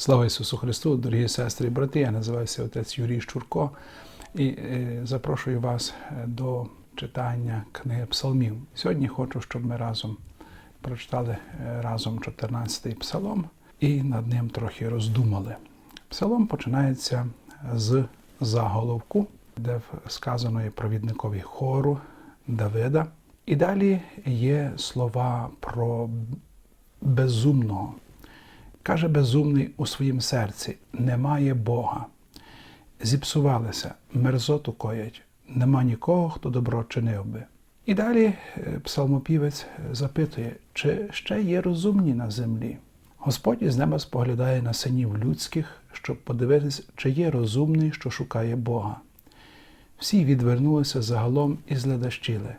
Слава Ісусу Христу, дорогі сестри і брати. Я називаюся отець Юрій Щурко і е, запрошую вас е, до читання книги Псалмів. Сьогодні хочу, щоб ми разом прочитали е, разом 14-й псалом і над ним трохи роздумали. Псалом починається з заголовку, де сказано є провідникові хору Давида. І далі є слова про безумного. Каже безумний у своїм серці: немає Бога. Зіпсувалися, мерзоту коять, нема нікого, хто добро чинив би. І далі е, псалмопівець запитує, чи ще є розумні на землі. Господь із неба споглядає на синів людських, щоб подивитись, чи є розумний, що шукає Бога. Всі відвернулися загалом і зледащили.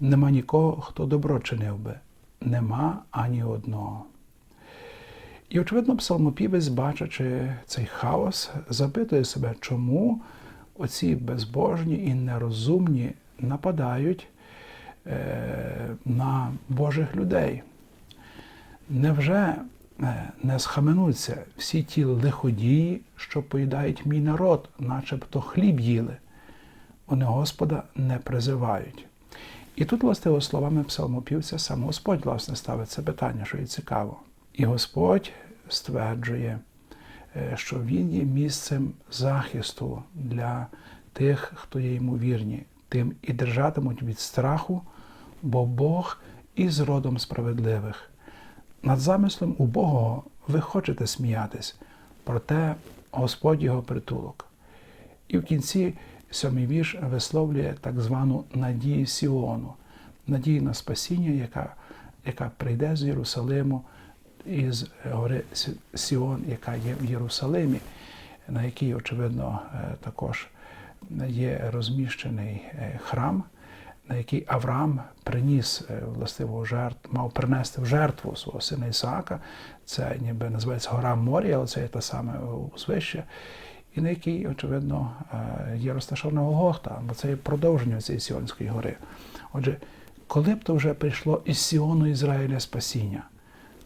Нема нікого, хто добро чинив би, нема ані одного. І, очевидно, псалмопівець, бачачи цей хаос, запитує себе, чому оці безбожні і нерозумні нападають е, на Божих людей. Невже е, не схаменуться всі ті лиходії, що поїдають мій народ, начебто хліб їли? Вони Господа не призивають. І тут, власне, словами псалмопівця, сам Господь, власне, ставить це питання, що і цікаво. І Господь стверджує, е, що Він є місцем захисту для тих, хто є йому вірні, тим і держатимуть від страху, бо Бог із родом справедливих. Над замислом убогого ви хочете сміятись, проте Господь його притулок. І в кінці сьомий вірш висловлює так звану надію Сіону, надію на спасіння, яка, яка прийде з Єрусалиму із гори Сіон, яка є в Єрусалимі, на якій, очевидно, також є розміщений храм, на який Авраам приніс властиву жертву, мав принести в жертву свого сина Ісаака. Це ніби називається гора Морія, але це є те саме узвище. І на якій, очевидно, є розташована Голгофта, бо це є продовження цієї Сіонської гори. Отже, коли б то вже прийшло із Сіону Ізраїля спасіння,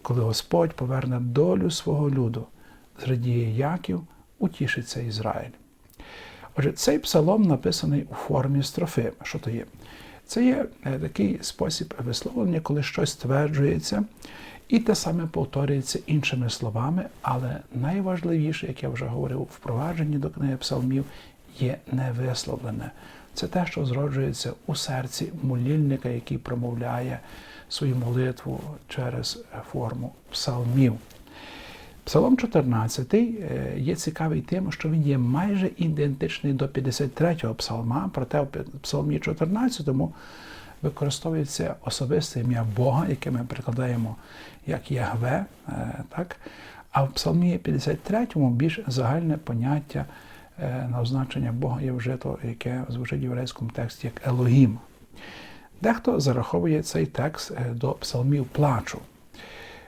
коли Господь поверне долю свого люду, зрадіє Яків, утішиться Ізраїль. Отже, цей псалом написаний у формі строфи. Що то є? Це є такий спосіб висловлення, коли щось стверджується, і те саме повторюється іншими словами, але найважливіше, як я вже говорив впровадженні до книги псалмів, є невисловлене. Це те, що зроджується у серці молільника, який промовляє свою молитву через форму псалмів. Псалом 14 є цікавий тим, що він є майже ідентичний до 53-го псалма, проте в псалмі 14 використовується особисте ім'я Бога, яке ми прикладаємо як Ягве. Так? А в псалмі 53-му більш загальне поняття на означення Бога є вжито, яке звучить в єврейському тексті як Елогім. Дехто зараховує цей текст до псалмів плачу.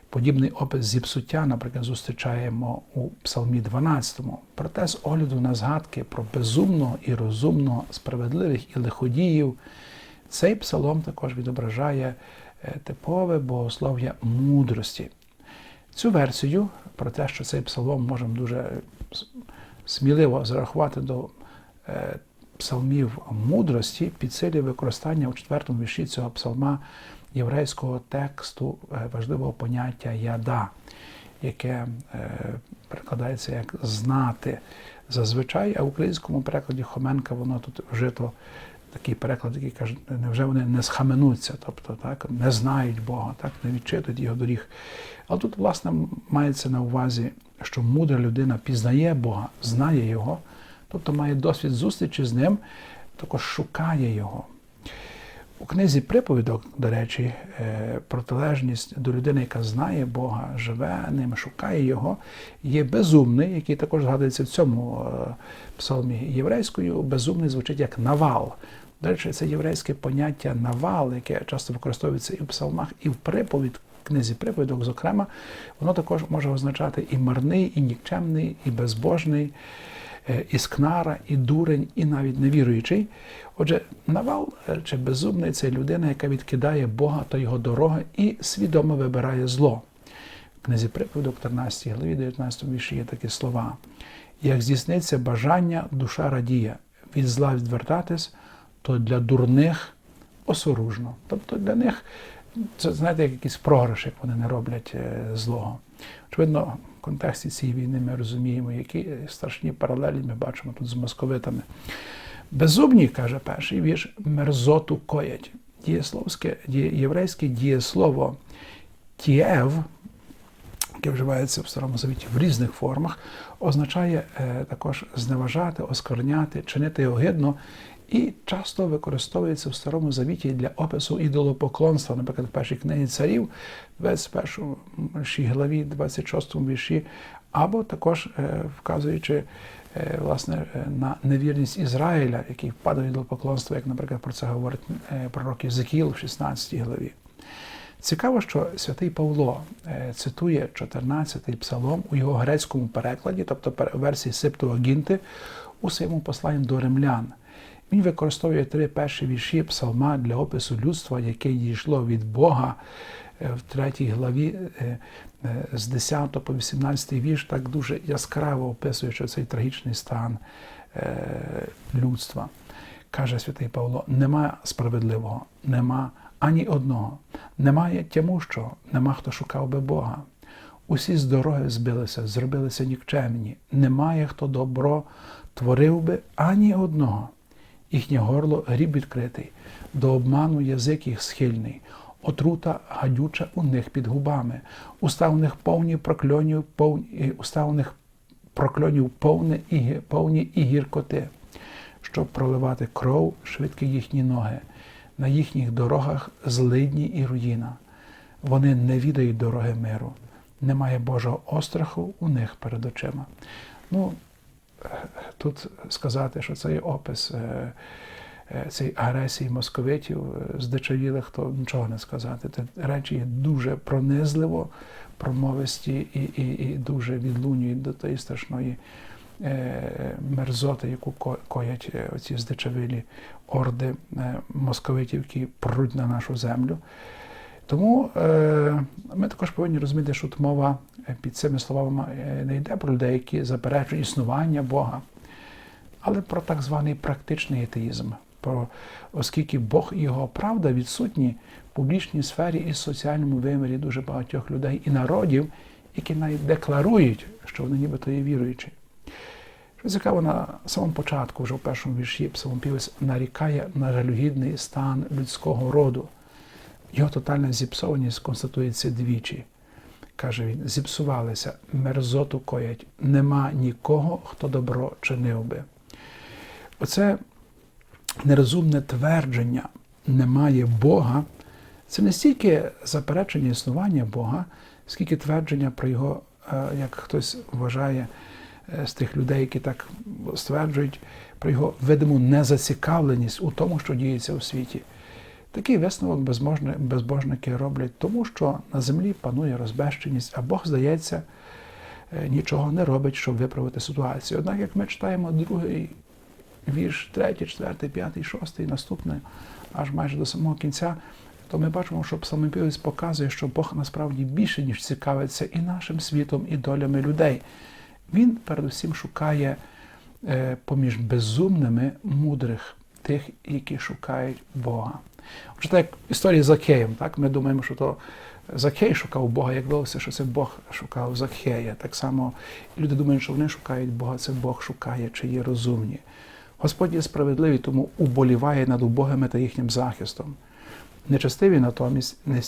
Подібний опис зіпсуття, наприклад, зустрічаємо у Псалмі 12. Проте з огляду на згадки про безумного і розумного, справедливих і лиходіїв, цей псалом також відображає типове богослов'я мудрості. Цю версію про те, що цей псалом можемо дуже сміливо зарахувати до псалмів мудрості, підсилює використання у четвертому вірші цього псалма єврейського тексту важливого поняття яда, яке перекладається як знати зазвичай, а в українському перекладі Хоменка воно тут вжито такий переклад, який каже, невже вони не схаменуться, тобто так, не знають Бога, так, не відчитують його доріг. Але тут, власне, мається на увазі, що мудра людина пізнає Бога, знає Його, тобто має досвід зустрічі з ним, також шукає Його. У книзі приповідок, до речі, протилежність до людини, яка знає Бога, живе ним, шукає Його, є безумний, який також згадується в цьому псалмі єврейською. Безумний звучить як навал. До речі, це єврейське поняття навал, яке часто використовується і в псалмах, і в приповідь, книзі приповідок, зокрема, воно також може означати і марний, і нікчемний, і безбожний. І скнара, і дурень, і навіть невіруючий. Отже, навал чи безумний це людина, яка відкидає Бога та його дороги і свідомо вибирає зло. В книзі приповідок, 13 главі, 19 вірші є такі слова. Як здійсниться бажання, душа радіє, від зла відвертатись, то для дурних осоружно. Тобто для них це, знаєте, як якийсь програш, як вони не роблять е, злого. Очевидно, контексті цієї війни ми розуміємо, які страшні паралелі ми бачимо тут з московитами. Безумні, каже перший вірш, мерзоту коять. Дієсловське, єврейське дієслово тієв, яке вживається в Старому Завіті в різних формах, означає е, також зневажати, оскорняти, чинити огидно і часто використовується в Старому Завіті для опису ідолопоклонства, наприклад, в першій книгі царів, 21 главі, 26 вірші, або також е, вказуючи е, власне на невірність Ізраїля, який впадає до поклонства, як, наприклад, про це говорить пророк Єзекіл в 16 главі. Цікаво, що святий Павло цитує 14-й псалом у його грецькому перекладі, тобто версії Септуагінти, у своєму посланні до римлян. Він використовує три перші вірші псалма для опису людства, яке дійшло від Бога в третій главі з 10 по 18 вірш, так дуже яскраво описуючи цей трагічний стан людства. Каже святий Павло: нема справедливого, нема ані одного, немає тямущого, нема хто шукав би Бога. Усі з дороги збилися, зробилися нікчемні, немає хто добро творив би ані одного. Їхнє горло гріб відкритий, до обману язик їх схильний, отрута гадюча у них під губами, уста у них повні прокльонів, повні, уста у них прокльонів повне і, повні і гіркоти, щоб проливати кров швидкі їхні ноги, на їхніх дорогах злидні і руїна. Вони не відають дороги миру, немає Божого остраху у них перед очима. Ну, Тут сказати, що це є опис е, е, цієї агресії московитів, е, здичавілих, то нічого не сказати. Це речі є дуже пронизливо, промовисті і і, і дуже відлунюють до тієї страшної мерзоти, яку коять оці здичавілі орди московитів, які пруть на нашу землю. Тому е, ми також повинні розуміти, що мова під цими словами не йде про людей, які заперечують існування Бога, але про так званий практичний атеїзм. Про, Оскільки Бог і його правда відсутні в публічній сфері і соціальному вимірі дуже багатьох людей і народів, які навіть декларують, що вони нібито є віруючі. Що цікаво, на самому початку, вже в першому вірші Псаломпівець нарікає на жалюгідний стан людського роду. Його тотальна зіпсованість констатується двічі. Каже він: зіпсувалися, мерзоту коять, нема нікого, хто добро чинив би. Оце нерозумне твердження немає Бога. Це не стільки заперечення існування Бога, скільки твердження про його, е, як хтось вважає е, з тих людей, які так стверджують, про його видиму незацікавленість у тому, що діється у світі. Такий висновок безбожники роблять, тому що на землі панує розбещеність, а Бог, здається, е, нічого не робить, щоб виправити ситуацію. Однак, як ми читаємо другий вірш, третій, четвертий, п'ятий, шостий, наступний, аж майже до самого кінця, то ми бачимо, що псалмопівець показує, що Бог насправді більше, ніж цікавиться і нашим світом, і долями людей. Він передусім шукає е, поміж безумними мудрих тих, які шукають Бога. Отже, так як історія з Закеєм, так? ми думаємо, що то Закей шукав Бога, як виявилося, що це Бог шукав Закея. Так само люди думають, що вони шукають Бога, це Бог шукає, чи є розумні. Господь є справедливий, тому уболіває над убогими та їхнім захистом. Нечестиві натомість не,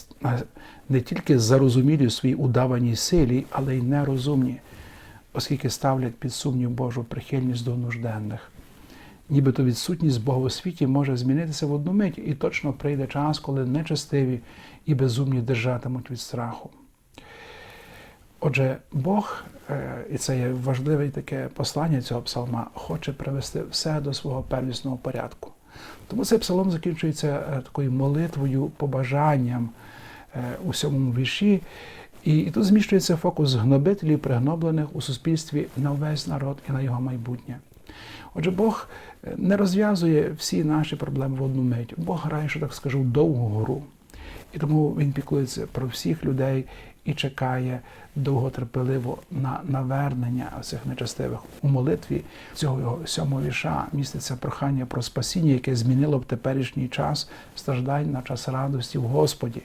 не тільки зарозумілі у своїй удаваній силі, але й нерозумні, оскільки ставлять під сумнів Божу прихильність до нужденних нібито відсутність Бога у світі може змінитися в одну мить, і точно прийде час, коли нечестиві і безумні держатимуть від страху. Отже, Бог, е, і це є важливе таке послання цього псалма, хоче привести все до свого первісного порядку. Тому цей псалом закінчується е, такою молитвою, побажанням е, у сьомому вірші. І тут зміщується фокус гнобителів, пригноблених у суспільстві на весь народ і на його майбутнє. Отже, Бог не розв'язує всі наші проблеми в одну мить. Бог грає, що так скажу, довгу гру. І тому він піклується про всіх людей і чекає довготерпеливо на навернення цих нечестивих. У молитві цього його сьомого віша міститься прохання про спасіння, яке змінило б теперішній час страждань на час радості в Господі,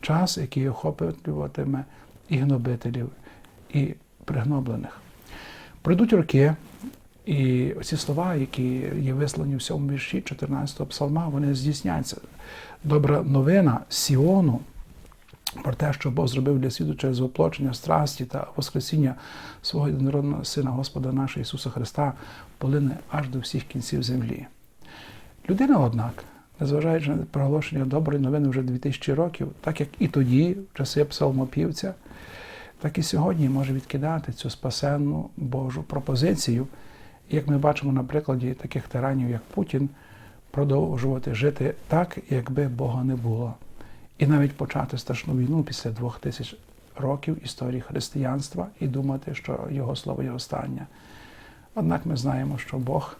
час, який охоплюватиме і гнобителів, і пригноблених. Пройдуть роки, і ці слова, які є вислані в сьомому вірші 14-го псалма, вони здійсняться. Добра новина Сіону про те, що Бог зробив для світу через воплочення страсті та Воскресіння свого єдинородного Сина Господа нашого Ісуса Христа, полине аж до всіх кінців землі. Людина, однак, незважаючи на проголошення доброї новини вже 2000 років, так як і тоді, в часи псалмопівця, так і сьогодні може відкидати цю спасенну Божу пропозицію, як ми бачимо на прикладі таких тиранів, як Путін, продовжувати жити так, якби Бога не було. І навіть почати страшну війну після двох тисяч років історії християнства і думати, що його слово є останнє. Однак ми знаємо, що Бог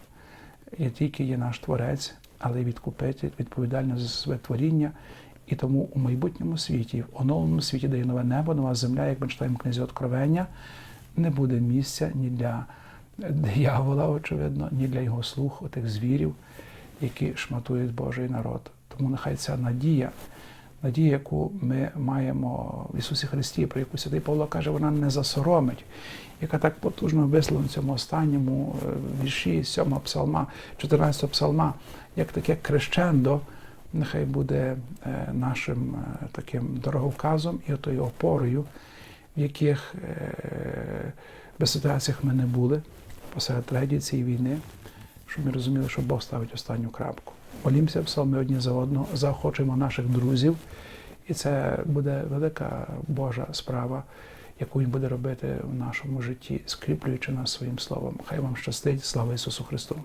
є тільки є наш Творець, але й відкупитель, відповідальний за своє творіння. І тому у майбутньому світі, в оновленому світі, де є нове небо, нова земля, як ми читаємо книзі Откровення, не буде місця ні для диявола, очевидно, ні для його слух, тих звірів, які шматують Божий народ. Тому нехай ця надія, надія, яку ми маємо в Ісусі Христі, про яку Святий Павло каже, вона не засоромить, яка так потужно висловлена в цьому останньому е, вірші 7 псалма, 14 псалма, як таке крещендо, нехай буде е, нашим е, таким дороговказом і отою опорою, в яких би ситуаціях ми не були посеред трагедії цієї війни, щоб ми розуміли, що Бог ставить останню крапку. Молімося псалми одні за одного, заохочуємо наших друзів, і це буде велика Божа справа, яку він буде робити в нашому житті, скріплюючи нас своїм словом. Хай вам щастить, слава Ісусу Христу!